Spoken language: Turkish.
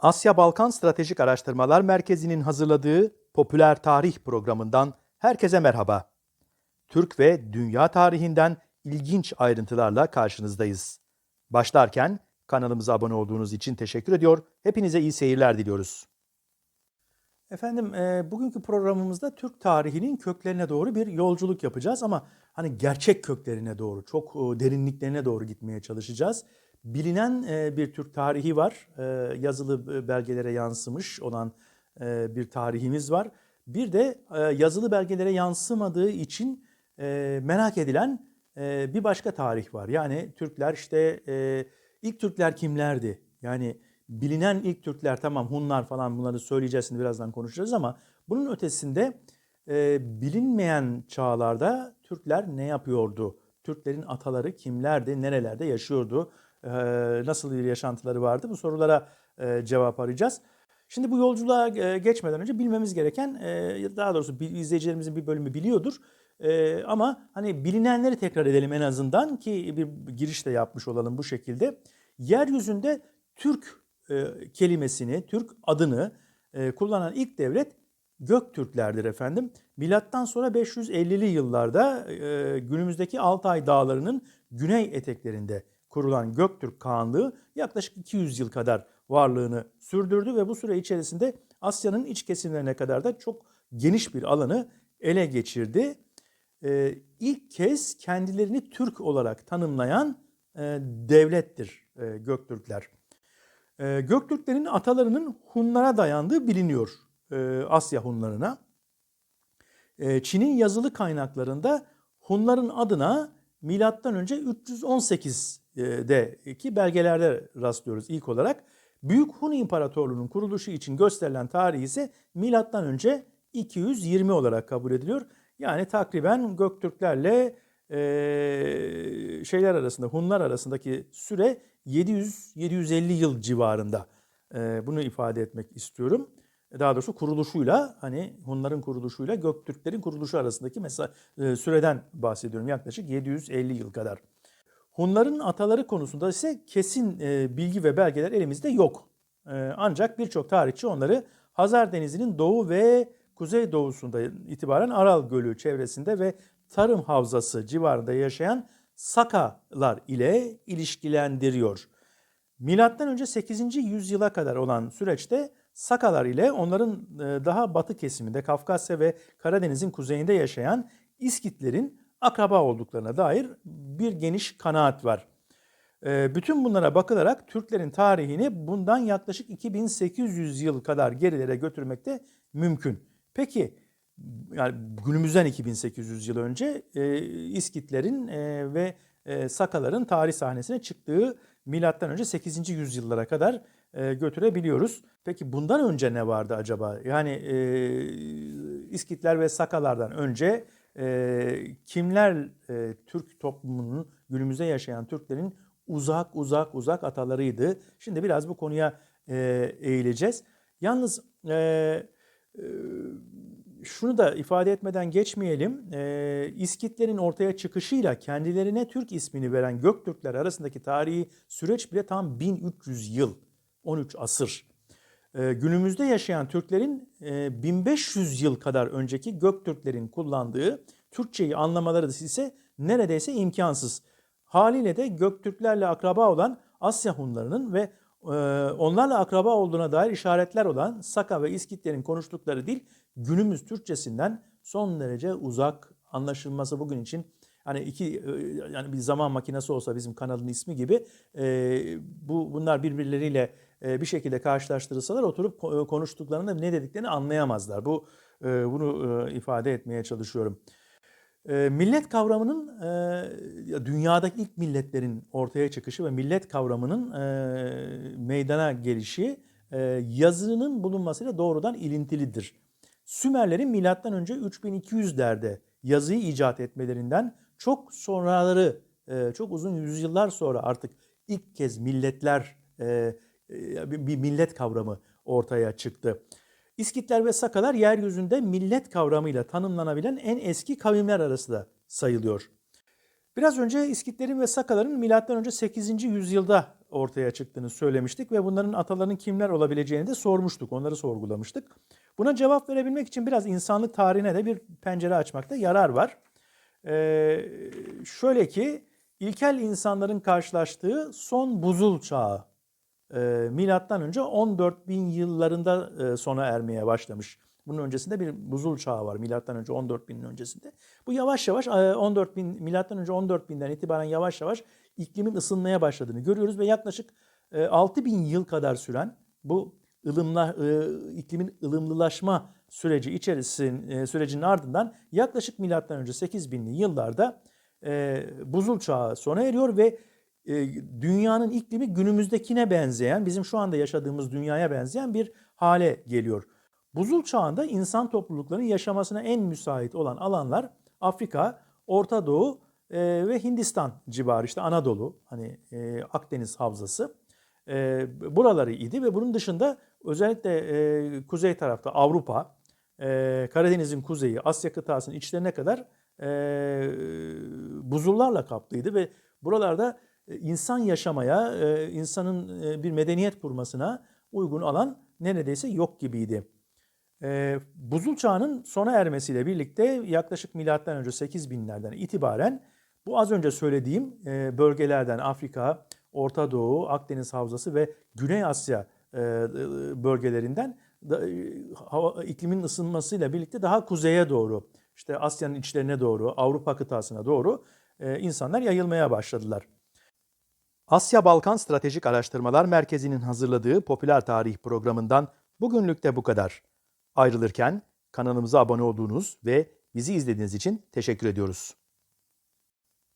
Asya Balkan Stratejik Araştırmalar Merkezi'nin hazırladığı Popüler Tarih programından herkese merhaba. Türk ve dünya tarihinden ilginç ayrıntılarla karşınızdayız. Başlarken kanalımıza abone olduğunuz için teşekkür ediyor. Hepinize iyi seyirler diliyoruz. Efendim e, bugünkü programımızda Türk tarihinin köklerine doğru bir yolculuk yapacağız ama hani gerçek köklerine doğru, çok e, derinliklerine doğru gitmeye çalışacağız. Bilinen e, bir Türk tarihi var, e, yazılı belgelere yansımış olan e, bir tarihimiz var. Bir de e, yazılı belgelere yansımadığı için e, merak edilen e, bir başka tarih var. Yani Türkler işte e, ilk Türkler kimlerdi? Yani bilinen ilk Türkler tamam Hunlar falan bunları söyleyeceğiz şimdi birazdan konuşacağız ama bunun ötesinde e, bilinmeyen çağlarda Türkler ne yapıyordu? Türklerin ataları kimlerdi? Nerelerde yaşıyordu? E, nasıl bir yaşantıları vardı? Bu sorulara e, cevap arayacağız. Şimdi bu yolculuğa e, geçmeden önce bilmemiz gereken, e, daha doğrusu izleyicilerimizin bir bölümü biliyordur. E, ama hani bilinenleri tekrar edelim en azından ki bir giriş de yapmış olalım bu şekilde. Yeryüzünde Türk kelimesini, Türk adını kullanan ilk devlet Göktürklerdir efendim. Milattan sonra 550'li yıllarda günümüzdeki Altay Dağları'nın güney eteklerinde kurulan Göktürk Kağanlığı yaklaşık 200 yıl kadar varlığını sürdürdü ve bu süre içerisinde Asya'nın iç kesimlerine kadar da çok geniş bir alanı ele geçirdi. Ee, ilk kez kendilerini Türk olarak tanımlayan e, devlettir e, Göktürkler. E, Göktürklerin atalarının Hunlara dayandığı biliniyor e, Asya Hunlarına. E, Çin'in yazılı kaynaklarında Hunların adına milattan önce 318'deki belgelerde rastlıyoruz ilk olarak. Büyük Hun İmparatorluğu'nun kuruluşu için gösterilen tarih ise milattan önce 220 olarak kabul ediliyor. Yani takriben Göktürklerle e, şeyler arasında Hunlar arasındaki süre 700-750 yıl civarında. E, bunu ifade etmek istiyorum. Daha doğrusu kuruluşuyla hani Hunların kuruluşuyla Göktürklerin kuruluşu arasındaki mesela e, süreden bahsediyorum. Yaklaşık 750 yıl kadar. Hunların ataları konusunda ise kesin e, bilgi ve belgeler elimizde yok. E, ancak birçok tarihçi onları Hazar Denizi'nin doğu ve kuzey doğusunda itibaren Aral Gölü çevresinde ve tarım havzası civarında yaşayan Sakalar ile ilişkilendiriyor. Milattan önce 8. yüzyıla kadar olan süreçte Sakalar ile onların e, daha batı kesiminde Kafkasya ve Karadeniz'in kuzeyinde yaşayan İskitlerin akraba olduklarına dair bir geniş kanaat var. E, bütün bunlara bakılarak Türklerin tarihini bundan yaklaşık 2800 yıl kadar gerilere götürmekte mümkün. Peki yani günümüzden 2800 yıl önce e, İskitlerin e, ve e, Sakaların tarih sahnesine çıktığı milattan önce 8. yüzyıllara kadar e, götürebiliyoruz. Peki bundan önce ne vardı acaba? Yani e, İskitler ve Sakalardan önce e, kimler e, Türk toplumunun günümüzde yaşayan Türklerin uzak uzak uzak atalarıydı? Şimdi biraz bu konuya e, eğileceğiz. Yalnız e, e, şunu da ifade etmeden geçmeyelim. E, İskitlerin ortaya çıkışıyla kendilerine Türk ismini veren Göktürkler arasındaki tarihi süreç bile tam 1300 yıl, 13 asır. E, günümüzde yaşayan Türklerin e, 1500 yıl kadar önceki Göktürklerin kullandığı Türkçeyi anlamaları ise neredeyse imkansız. Haliyle de Göktürklerle akraba olan Asya Hunlarının ve onlarla akraba olduğuna dair işaretler olan Saka ve İskitlerin konuştukları dil günümüz Türkçesinden son derece uzak anlaşılması bugün için hani iki e, yani bir zaman makinesi olsa bizim kanalın ismi gibi e, bu bunlar birbirleriyle e, bir şekilde karşılaştırılsalar oturup konuştuklarında ne dediklerini anlayamazlar. Bu bunu ifade etmeye çalışıyorum. E, millet kavramının e, dünyadaki ilk milletlerin ortaya çıkışı ve millet kavramının e, meydana gelişi e, yazının bulunmasıyla doğrudan ilintilidir. Sümerlerin milattan önce 3200'lerde yazıyı icat etmelerinden çok sonraları, çok uzun yüzyıllar sonra artık ilk kez milletler, bir millet kavramı ortaya çıktı. İskitler ve Sakalar yeryüzünde millet kavramıyla tanımlanabilen en eski kavimler arasında sayılıyor. Biraz önce İskitlerin ve Sakaların M.Ö. 8. yüzyılda ortaya çıktığını söylemiştik ve bunların atalarının kimler olabileceğini de sormuştuk, onları sorgulamıştık. Buna cevap verebilmek için biraz insanlık tarihine de bir pencere açmakta yarar var. Ee, şöyle ki ilkel insanların karşılaştığı son buzul çağı milattan önce 14 bin yıllarında e, sona ermeye başlamış. Bunun öncesinde bir buzul çağı var milattan önce 14 binin öncesinde. Bu yavaş yavaş e, 14 bin milattan önce 14 binden itibaren yavaş yavaş iklimin ısınmaya başladığını görüyoruz ve yaklaşık e, 6 bin yıl kadar süren bu ılımla e, iklimin ılımlılaşma süreci içerisinin e, sürecinin ardından yaklaşık milattan önce 8000'li yıllarda e, buzul çağı sona eriyor ve e, dünyanın iklimi günümüzdekine benzeyen, bizim şu anda yaşadığımız dünyaya benzeyen bir hale geliyor. Buzul çağında insan topluluklarının yaşamasına en müsait olan alanlar Afrika, Orta Doğu e, ve Hindistan civarı işte Anadolu, hani e, Akdeniz havzası e, buraları idi ve bunun dışında özellikle e, kuzey tarafta Avrupa, e, Karadeniz'in kuzeyi, Asya kıtasının içlerine kadar e, buzullarla kaplıydı ve buralarda e, insan yaşamaya, e, insanın e, bir medeniyet kurmasına uygun alan neredeyse yok gibiydi. E, buzul çağının sona ermesiyle birlikte yaklaşık milattan önce 8000'lerden itibaren bu az önce söylediğim e, bölgelerden Afrika, Orta Doğu, Akdeniz Havzası ve Güney Asya e, bölgelerinden e, iklimin ısınmasıyla birlikte daha kuzeye doğru, işte Asya'nın içlerine doğru, Avrupa kıtasına doğru e, insanlar yayılmaya başladılar. Asya Balkan Stratejik Araştırmalar Merkezi'nin hazırladığı popüler tarih programından bugünlük de bu kadar. Ayrılırken kanalımıza abone olduğunuz ve bizi izlediğiniz için teşekkür ediyoruz.